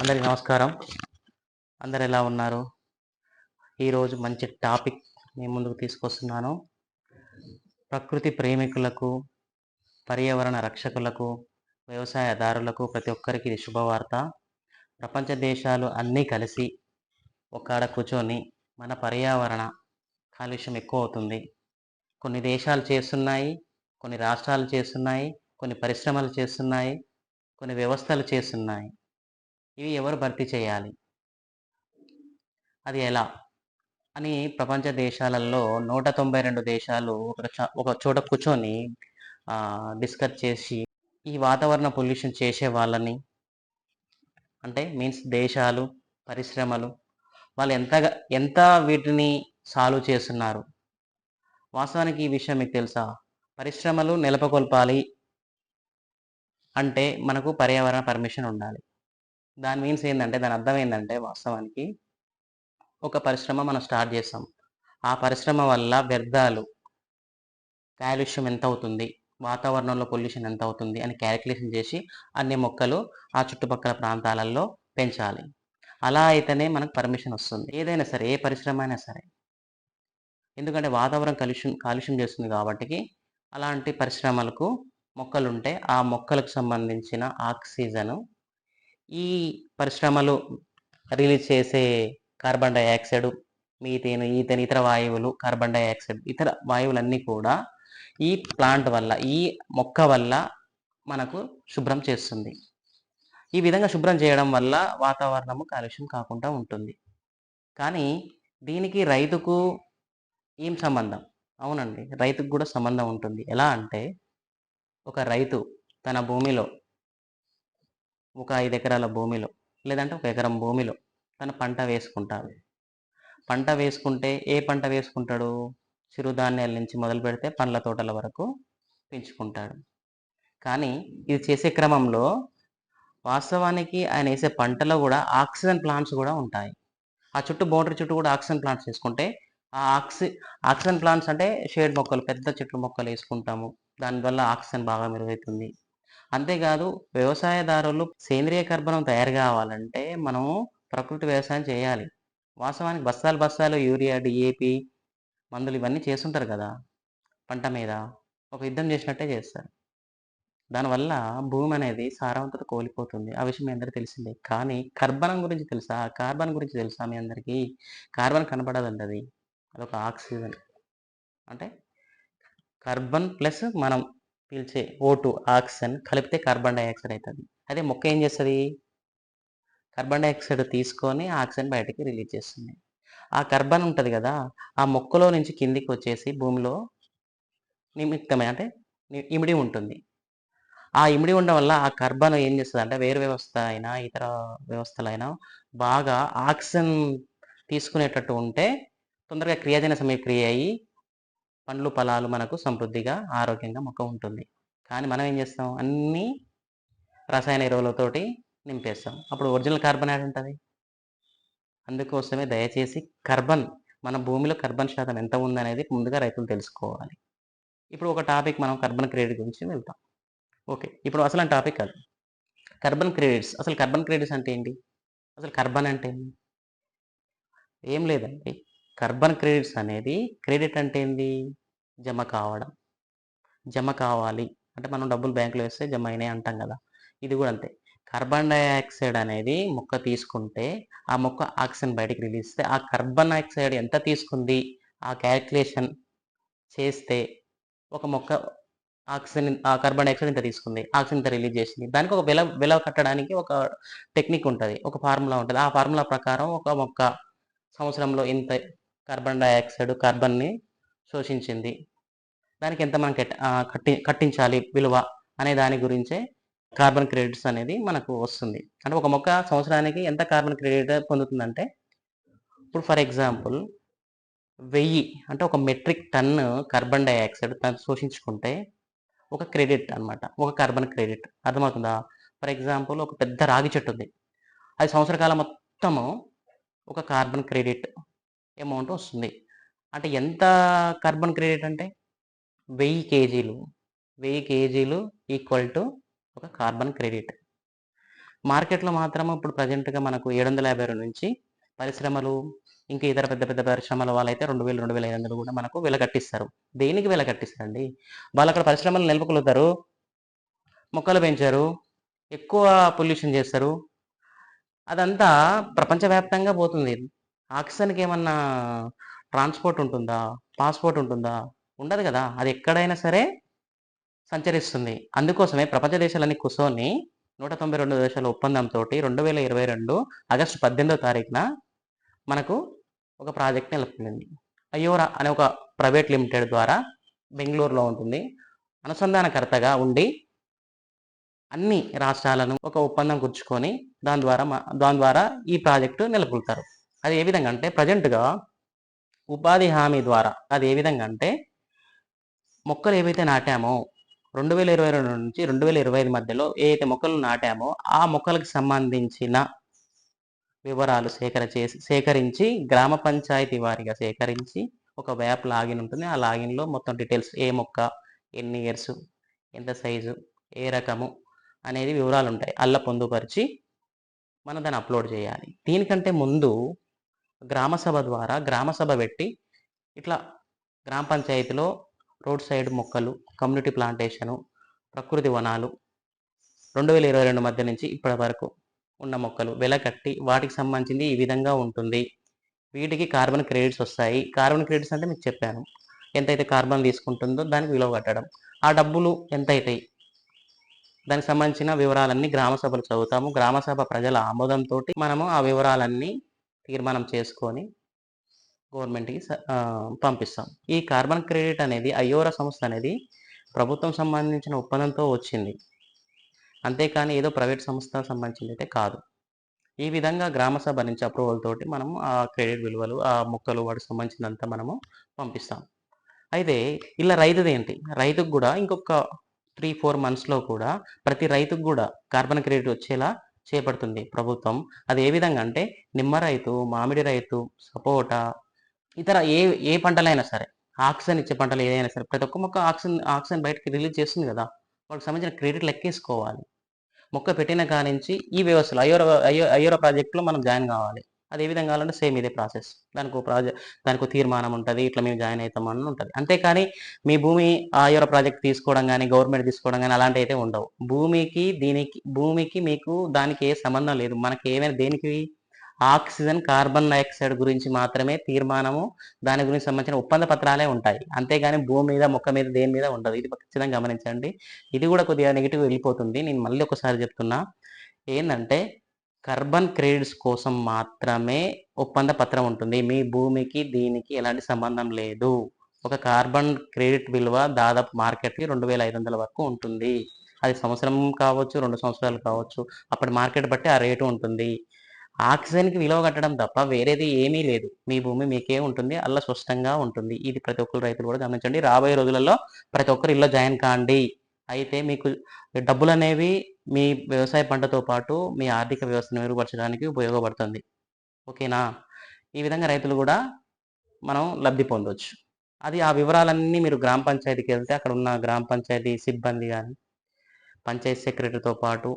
అందరికి నమస్కారం. అందరు ఎలా ఉన్నారు? ఈరోజు మంచి టాపిక్ నేను ముందుకు తీసుకొస్తున్నాను. ప్రకృతి ప్రేమికులకు పర్యావరణ రక్షకులకు వ్యవసాయదారులకు ప్రతి ఒక్కరికి ఇది శుభవార్త. ప్రపంచ దేశాలు అన్నీ కలిసి ఒకాడ కూర్చొని మన పర్యావరణ కాలుష్యం ఎక్కువ అవుతుంది. కొన్ని దేశాలు చేస్తున్నాయి కొన్ని రాష్ట్రాలు చేస్తున్నాయి కొన్ని పరిశ్రమలు చేస్తున్నాయి కొన్ని వ్యవస్థలు చేస్తున్నాయి. ఇవి ఎవరు భర్తీ చేయాలి? అది ఎలా? అని ప్రపంచ దేశాలలో నూట తొంభై రెండు దేశాలు ఒక చ- ఒక చోట కూర్చొని డిస్కస్ చేసి ఈ వాతావరణ పొల్యూషన్ చేసే వాళ్ళని అంటే మీన్స్ దేశాలు పరిశ్రమలు వాళ్ళు ఎంతగా ఎంత వీటిని సాల్వ్ చేస్తున్నారు? వాస్తవానికి ఈ విషయం మీకు తెలుసా? పరిశ్రమలు నెలపకొల్పాలి అంటే మనకు పర్యావరణ పర్మిషన్ ఉండాలి. దాని మీన్స్ ఏంటంటే దాని అర్థం ఏంటంటే వాస్తవానికి ఒక పరిశ్రమ మనం స్టార్ట్ చేస్తాం. ఆ పరిశ్రమ వల్ల వ్యర్థాలు కాలుష్యం ఎంత అవుతుంది వాతావరణంలో పొల్యూషన్ ఎంత అవుతుంది అని క్యాలిక్యులేషన్ చేసి అన్ని మొక్కలు ఆ చుట్టుపక్కల ప్రాంతాలలో పెంచాలి. అలా అయితేనే మనకు పర్మిషన్ వస్తుంది. ఏదైనా సరే ఏ పరిశ్రమ అయినా సరే. ఎందుకంటే వాతావరణం కాలుష్యం కాలుష్యం చేస్తుంది కాబట్టి అలాంటి పరిశ్రమలకు మొక్కలు ఉంటే ఆ మొక్కలకు సంబంధించిన ఆక్సిజను ఈ పరిశ్రమలు రిలీజ్ చేసే కార్బన్ డైఆక్సైడ్ మీథేన్ ఈథేన్ ఇతర వాయువులు కార్బన్ డైఆక్సైడ్ ఇతర వాయువులన్నీ కూడా ఈ ప్లాంట్ వల్ల ఈ మొక్క వల్ల మనకు శుభ్రం చేస్తుంది. ఈ విధంగా శుభ్రం చేయడం వల్ల వాతావరణము కాలుష్యం కాకుండా ఉంటుంది. కానీ దీనికి రైతుకు ఏం సంబంధం? అవునండి రైతుకు కూడా సంబంధం ఉంటుంది. ఎలా అంటే ఒక రైతు తన భూమిలో ఒక ఐదు ఎకరాల భూమిలో లేదంటే ఒక ఎకరం భూమిలో తన పంట వేసుకుంటాడు. పంట వేసుకుంటే ఏ పంట వేసుకుంటాడు? చిరుధాన్యాల నుంచి మొదలు పెడితే పండ్ల తోటల వరకు పెంచుకుంటాడు. కానీ ఇది చేసే క్రమంలో వాస్తవానికి ఆయన వేసే పంటలో కూడా ఆక్సిజన్ ప్లాంట్స్ కూడా ఉంటాయి. ఆ చుట్టూ బౌండరీ చుట్టూ కూడా ఆక్సిజన్ ప్లాంట్స్ వేసుకుంటే ఆ ఆక్సి ఆక్సిజన్ ప్లాంట్స్ అంటే షేడ్ మొక్కలు పెద్ద చెట్లు మొక్కలు వేసుకుంటాము. దానివల్ల ఆక్సిజన్ బాగా మెరుగవుతుంది అంతేకాదు వ్యవసాయదారులు సేంద్రియ కర్బనం తయారు కావాలంటే మనము ప్రకృతి వ్యవసాయం చేయాలి. వాస్తవానికి బస్తాలు బస్తాలు యూరియా డిఏపి మందులు ఇవన్నీ చేస్తుంటారు కదా పంట మీద ఒక యుద్ధం చేసినట్టే చేస్తారు. దానివల్ల భూమి అనేది సారవంతత కోల్పోతుంది. ఆ విషయం మీ అందరికీ తెలిసిందే. కానీ కర్బనం గురించి తెలుసా? కార్బన్ గురించి తెలుసా మీ అందరికీ? కార్బన్ కనపడదండి అది అదొక ఆక్సిజన్. అంటే కార్బన్ ప్లస్ మనం పీల్చే ఓటు ఆక్సిజన్ కలిపితే కార్బన్ డైఆక్సైడ్ అవుతుంది అదే మొక్క ఏం చేస్తుంది? కార్బన్ డైఆక్సైడ్ తీసుకొని ఆక్సిజన్ బయటకి రిలీజ్ చేస్తుంది. ఆ కార్బన్ ఉంటుంది కదా ఆ మొక్కలో నుంచి కిందికి వచ్చేసి భూమిలో నిమిత్తమే అంటే ఇమిడి ఉంటుంది. ఆ ఇమిడి ఉండడం వల్ల ఆ కార్బన్ ఏం చేస్తుంది అంటే వేరు వ్యవస్థ అయినా ఇతర వ్యవస్థలైనా బాగా ఆక్సిజన్ తీసుకునేటట్టు ఉంటే తొందరగా క్రియాజన సమయక్రియ అయ్యి పండ్లు ఫలాలు మనకు సమృద్ధిగా ఆరోగ్యంగా మొక్క ఉంటుంది. కానీ మనం ఏం చేస్తాం? అన్నీ రసాయన ఎరువులతోటి నింపేస్తాం. అప్పుడు ఒరిజినల్ కార్బన్ యాడ్ ఉంటుంది. అందుకోసమే దయచేసి కార్బన్ మన భూమిలో కార్బన్ శాతం ఎంత ఉందనేది ముందుగా రైతులు తెలుసుకోవాలి. ఇప్పుడు ఒక టాపిక్ మనం కార్బన్ క్రెడిట్ గురించి వెళ్తాం. ఓకే ఇప్పుడు అసలు టాపిక్ కాదు. కార్బన్ క్రెడిట్స్ అసలు కార్బన్ క్రెడిట్స్ అంటే ఏంటి? అసలు కార్బన్ అంటే ఏంటి ఏం లేదండి. కార్బన్ క్రెడిట్స్ అనేది క్రెడిట్ అంటే ఏంది? జమ కావడం. జమ కావాలి. అంటే మనం డబ్బులు బ్యాంకులో వేస్తే జమ అయినాయి అంటాం కదా. ఇది కూడా అంతే. కార్బన్ డైఆక్సైడ్ అనేది మొక్క తీసుకుంటే ఆ మొక్క ఆక్సిజన్ బయటికి రిలీజ్ చేస్తే ఆ కార్బన్ డైఆక్సైడ్ ఎంత తీసుకుంది? ఆ క్యాల్కులేషన్ చేస్తే ఒక మొక్క ఆక్సిజన్ ఆ కార్బన్ డైఆక్సైడ్ ఇంత తీసుకుంది? ఆక్సిజన్ ఇంత రిలీజ్ చేసింది? దానికి ఒక వెల విలువ కట్టడానికి ఒక టెక్నిక్ ఉంటుంది. ఒక ఫార్ములా ఉంటుంది. ఆ ఫార్ములా ప్రకారం ఒక మొక్క సంవత్సరంలో ఇంత కార్బన్ డైఆక్సైడ్ కార్బన్ని శోషించింది. దానికి ఎంత మనం కట్- కట్టి కట్టించాలి విలువ అనే దాని గురించే కార్బన్ క్రెడిట్స్ అనేది మనకు వస్తుంది. అంటే ఒక మొక్క సంవత్సరానికి ఎంత కార్బన్ క్రెడిట్ పొందుతుందంటే ఇప్పుడు ఫర్ ఎగ్జాంపుల్ వెయ్యి అంటే ఒక మెట్రిక్ టన్ను కార్బన్ డైఆక్సైడ్ తను శోషించుకుంటే ఒక క్రెడిట్ అన్నమాట ఒక కార్బన్ క్రెడిట్ అర్థమవుతుందా? ఫర్ ఎగ్జాంపుల్ ఒక పెద్ద రాగి చెట్టు ఉంది అది సంవత్సర కాలం మొత్తము ఒక కార్బన్ క్రెడిట్ అమౌంట్ వస్తుంది అంటే ఎంత కార్బన్ క్రెడిట్ అంటే వెయ్యి కేజీలు వెయ్యి కేజీలు ఈక్వల్ టు ఒక కార్బన్ క్రెడిట్ మార్కెట్‌లో మాత్రం ఇప్పుడు ప్రెజెంట్‌గా మనకు 752 నుంచి పరిశ్రమలు, ఇంకా ఇతర పెద్ద పెద్ద పరిశ్రమల వాళ్ళైతే 2000, 2500 కూడా మనకు వెల కట్టిస్తారు. దేనికి వెల కట్టిస్తారండి? వాళ్ళక్కడ పరిశ్రమలు నిలుపుకొలుతారు మొక్కలు పెంచారు. ఎక్కువ పొల్యూషన్ చేస్తారు. అదంతా ప్రపంచవ్యాప్తంగా పోతుంది. ఆక్సిజన్‌కి ఏమన్నా ట్రాన్స్‌పోర్ట్ ఉంటుందా? పాస్‌పోర్ట్ ఉంటుందా? ఉండదు కదా! అది ఎక్కడైనా సరే సంచరిస్తుంది. అందుకోసమే ప్రపంచ దేశాలన్నీ కూసోని 192 దేశాల ఒప్పందంతోటి 2022 ఆగస్టు 18వ తారీఖున మనకు ఒక ప్రాజెక్ట్ నెలకొంది అయోరా అనే ఒక ప్రైవేట్ లిమిటెడ్ ద్వారా బెంగళూరులో ఉంటుంది. అనుసంధానకర్తగా ఉండి అన్ని రాష్ట్రాలను ఒక ఒప్పందం కూర్చుకొని దాని ద్వారా దాని ద్వారా ఈ ప్రాజెక్టు నెలకొల్తారు అది ఏ విధంగా అంటే ప్రెజెంట్‌గా ఉపాధి హామీ ద్వారా అది ఏ విధంగా అంటే మొక్కలు ఏవైతే నాటామో 2022 నుంచి 2025 మధ్యలో ఏ అయితే మొక్కలు నాటామో ఆ మొక్కలకు సంబంధించిన వివరాలు సేకర చేసి సేకరించి గ్రామ పంచాయతీ వారిగా సేకరించి ఒక వ్యాప్ లాగిన్ ఉంటుంది. ఆ లాగిన్‌లో మొత్తం డీటెయిల్స్ ఏ మొక్క, ఎన్ని ఇయర్స్, ఎంత సైజు, ఏ రకము అనేది వివరాలు ఉంటాయి అల్ల పొందుపరిచి మనం దాన్ని అప్‌లోడ్ చేయాలి. దీనికంటే ముందు గ్రామసభ ద్వారా గ్రామసభ పెట్టి ఇట్లా గ్రామ పంచాయతీలో రోడ్ సైడ్ మొక్కలు, కమ్యూనిటీ ప్లాంటేషను, ప్రకృతి వనాలు 2022 మధ్య నుంచి ఇప్పటి వరకు ఉన్న మొక్కలు వెల కట్టి వాటికి సంబంధించింది ఈ విధంగా ఉంటుంది. వీటికి కార్బన్ క్రెడిట్స్ వస్తాయి. కార్బన్ క్రెడిట్స్ అంటే మీకు చెప్పాను. ఎంతైతే కార్బన్ తీసుకుంటుందో దానికి విలువ కట్టడం. ఆ డబ్బులు ఎంతైతాయి? దానికి సంబంధించిన వివరాలన్నీ గ్రామ సభలో చదువుతాము. గ్రామ సభ ప్రజల ఆమోదంతో మనము ఆ వివరాలన్నీ తీర్మానం చేసుకొని గవర్నమెంట్‌కి స పంపిస్తాం. ఈ కార్బన్ క్రెడిట్ అనేది అయోరా సంస్థ అనేది ప్రభుత్వం సంబంధించిన ఒప్పందంతో వచ్చింది. అంతేకాని ఏదో ప్రైవేట్ సంస్థ సంబంధించింది అయితే కాదు. ఈ విధంగా గ్రామ సభ నుంచి అప్రూవల్ తోటి మనము ఆ క్రెడిట్ విలువలు, ఆ మొక్కలు వాటికి సంబంధించినంతా మనము పంపిస్తాం. అయితే ఇలా రైతుది ఏంటి రైతుకు కూడా ఇంకొక 3, 4 మంత్స్‌లో కూడా ప్రతి రైతుకు కూడా కార్బన్ క్రెడిట్ వచ్చేలా చేపడుతుంది ప్రభుత్వం. అది ఏ విధంగా అంటే నిమ్మ రైతు, మామిడి రైతు, సపోటా ఇతర ఏ ఏ పంటలైనా సరే ఆక్సిజన్ ఇచ్చే పంటలు ఏదైనా సరే ప్రతి ఒక్క మొక్క ఆక్సిజన్ ఆక్సిజన్ బయటకి రిలీజ్ చేస్తుంది కదా వాటికి సంబంధించిన క్రెడిట్ లెక్కేసుకోవాలి. మొక్క పెట్టిన కానించి ఈ వ్యవస్థలో అయోరా అయో అయోరా ప్రాజెక్టులో మనం జాయిన్ కావాలి. అది ఏ విధంగా కావాలంటే సేమ్ ఇదే ప్రాసెస్. దానికో ప్రాజె దానికి తీర్మానం ఉంటుంది ఇట్లా మేము జాయిన్ అవుతామని ఉంటుంది అంతేకాని మీ భూమి ఆ ప్రాజెక్ట్ తీసుకోవడం కానీ గవర్నమెంట్ తీసుకోవడం కానీ అలాంటివి అయితే ఉండవు. భూమికి దీనికి భూమికి మీకు దానికి ఏ సంబంధం లేదు. మనకి ఏమైనా దేనికి ఆక్సిజన్, కార్బన్ డైఆక్సైడ్ గురించి మాత్రమే తీర్మానము, దాని గురించి సంబంధించిన ఒప్పంద పత్రాలే ఉంటాయి. అంతేగాని భూమి మీద, మొక్క మీద దేని మీద ఉండదు. ఇది ఖచ్చితంగా గమనించండి. ఇది కూడా కొద్దిగా నెగిటివ్ వెళ్ళిపోతుంది. నేను మళ్ళీ ఒకసారి చెప్తున్నా. ఏంటంటే కార్బన్ క్రెడిట్స్ కోసం మాత్రమే ఒప్పంద పత్రం ఉంటుంది. మీ భూమికి, దీనికి ఎలాంటి సంబంధం లేదు. ఒక కార్బన్ క్రెడిట్ విలువ దాదాపు మార్కెట్‌కి 2500 వరకు ఉంటుంది. అది సంవత్సరం కావచ్చు, రెండు సంవత్సరాలు కావచ్చు. అప్పటి మార్కెట్ బట్టి ఆ రేటు ఉంటుంది. ఆక్సిజన్‌కి విలువ కట్టడం తప్ప వేరేది ఏమీ లేదు. మీ భూమి మీకే ఉంటుంది. అలా స్పష్టంగా ఉంటుంది. ఇది ప్రతి ఒక్కరు రైతులు కూడా గమనించండి. రాబోయే రోజులలో ప్రతి ఒక్కరు ఇల్లు జాయిన్ కాండి. అయితే మీకు డబ్బులు అనేవి మీ వ్యవసాయ పంటతో పాటు మీ ఆర్థిక వ్యవస్థను మెరుగుపరచడానికి ఉపయోగపడుతుంది. ఓకేనా? ఈ విధంగా రైతులు కూడా మనం లబ్ధి పొందవచ్చు అది ఆ వివరాలన్నీ మీరు గ్రామ పంచాయతీకెళ్తే అక్కడ ఉన్న గ్రామ పంచాయతీ సిబ్బంది కానీ పంచాయతీ సెక్రటరీతో పాటు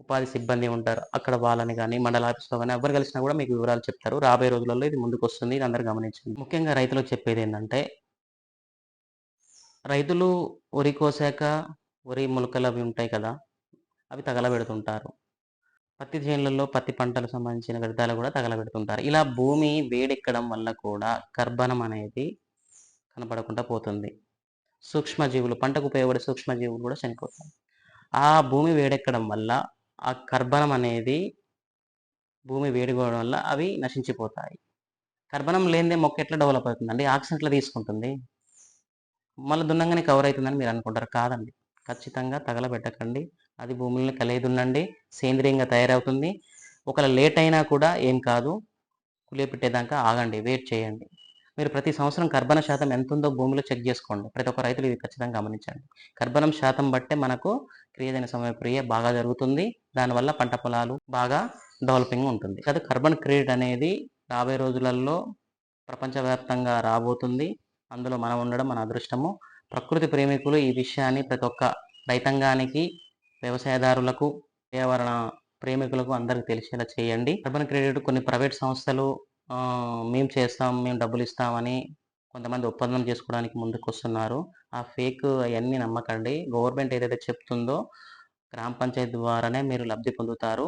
ఉపాధి సిబ్బంది ఉంటారు. అక్కడ వాళ్ళని కానీ మండల ఆఫీస్‌లో కానీ ఎవరు కలిసినా కూడా మీకు వివరాలు చెప్తారు. రాబోయే రోజులలో ఇది ముందుకొస్తుంది. ఇది అందరూ గమనించండి. ముఖ్యంగా రైతులకు ఏంటంటే రైతులు వరి కోసాక వరి మొలకలు అవి ఉంటాయి కదా! అవి తగలబెడుతుంటారు. పత్తి చేనులలో పత్తి పంటలకు సంబంధించిన వ్యర్థాలు కూడా తగలబెడుతుంటారు. ఇలా భూమి వేడెక్కడం వల్ల కూడా కర్బనం అనేది కనపడకుండా పోతుంది. సూక్ష్మజీవులు పంటకు ఉపయోగపడే సూక్ష్మజీవులు కూడా చనిపోతాయి. ఆ భూమి వేడెక్కడం వల్ల ఆ కర్బనం అనేది భూమి వేడిపోవడం వల్ల అవి నశించిపోతాయి. కర్బనం లేనిదే మొక్క ఎట్లా డెవలప్ అవుతుందండి? ఆక్సిజన్ ఎట్లా తీసుకుంటుంది? మళ్ళీ దున్నంగానే కవర్ అవుతుందని మీరు అనుకుంటారు. కాదండి. ఖచ్చితంగా తగలబెట్టకండి. అది భూములను కలియదున్నండి. సేంద్రియంగా తయారవుతుంది. ఒకవేళ లేట్ అయినా కూడా ఏం కాదు. కులియపెట్టేదాకా ఆగండి. వెయిట్ చేయండి. మీరు ప్రతి సంవత్సరం కర్బన శాతం ఎంత ఉందో భూమిలో చెక్ చేసుకోండి ప్రతి ఒక్క రైతులు ఇది ఖచ్చితంగా గమనించండి. కర్బనం శాతం బట్టే మనకు క్రియాజన సమయక్రియ బాగా జరుగుతుంది. దానివల్ల పంట పొలాలు బాగా డెవలపింగ్ ఉంటుంది. కాదు కర్బన్ క్రెడిట్ అనేది రాబోయే రోజులలో ప్రపంచవ్యాప్తంగా రాబోతుంది. అందులో మనం ఉండడం మన అదృష్టము. ప్రకృతి ప్రేమికులు ఈ విషయాన్ని ప్రతి ఒక్క రైతాంగానికి, వ్యవసాయదారులకు, పర్యావరణ ప్రేమికులకు అందరికి తెలిసేలా చేయండి. అర్బన్ క్రెడిట్ కొన్ని ప్రైవేట్ సంస్థలు మేము చేస్తాం మేము డబ్బులు ఇస్తామని కొంతమంది ఒప్పందం చేసుకోవడానికి ముందుకు వస్తున్నారు ఆ ఫేక్ అవన్నీ నమ్మకండి. గవర్నమెంట్ ఏదైతే చెప్తుందో గ్రామ పంచాయతీ ద్వారానే మీరు లబ్ధి పొందుతారు.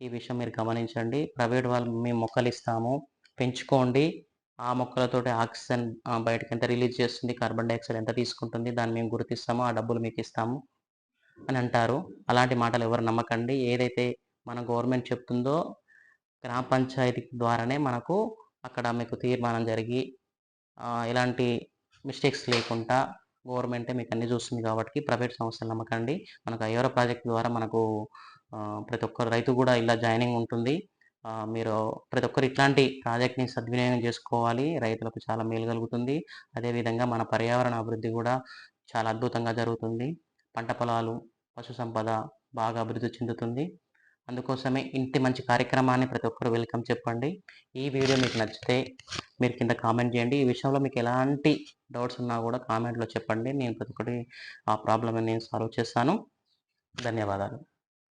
ఈ విషయం మీరు గమనించండి. ప్రైవేట్ వాళ్ళు మేము మొక్కలు ఇస్తాము. పెంచుకోండి. ఆ మొక్కలతోటి ఆక్సిజన్ బయటకు ఎంత రిలీజ్ చేస్తుంది కార్బన్ డైఆక్సైడ్ ఎంత తీసుకుంటుంది దాన్ని మేము గుర్తిస్తాము ఆ డబ్బులు మీకు ఇస్తాము. అని అంటారు. అలాంటి మాటలు ఎవరు నమ్మకండి. ఏదైతే మన గవర్నమెంట్ చెప్తుందో గ్రామ పంచాయతీ ద్వారానే మనకు అక్కడ మీకు తీర్మానం జరిగి ఎలాంటి మిస్టేక్స్ లేకుండా గవర్నమెంటే మీకు అన్ని చూస్తుంది కాబట్టి ప్రైవేట్ సంస్థలు నమ్మకండి. మనకు అయ్యోర ప్రాజెక్ట్ ద్వారా మనకు ప్రతి ఒక్కరు రైతు కూడా ఇలా జాయినింగ్ ఉంటుంది. మీరు ప్రతి ఒక్కరు ఇట్లాంటి ప్రాజెక్ట్ని సద్వినియోగం చేసుకోవాలి. రైతులకు చాలా మేలు కలుగుతుంది. అదేవిధంగా మన పర్యావరణ అభివృద్ధి కూడా చాలా అద్భుతంగా జరుగుతుంది. పంట పొలాలు పశు సంపద బాగా అభివృద్ధి చెందుతుంది. అందుకోసమే ఇంటి మంచి కార్యక్రమాన్ని ప్రతి ఒక్కరు వెల్కమ్ చెప్పండి. ఈ వీడియో మీకు నచ్చితే మీరు కింద కామెంట్ చేయండి. ఈ విషయంలో మీకు ఎలాంటి డౌట్స్ ఉన్నా కూడా కామెంట్లో చెప్పండి. నేను ప్రతి ఒక్కటి ఆ ప్రాబ్లమ్ని నేను సాల్వ్ చేస్తాను. ధన్యవాదాలు.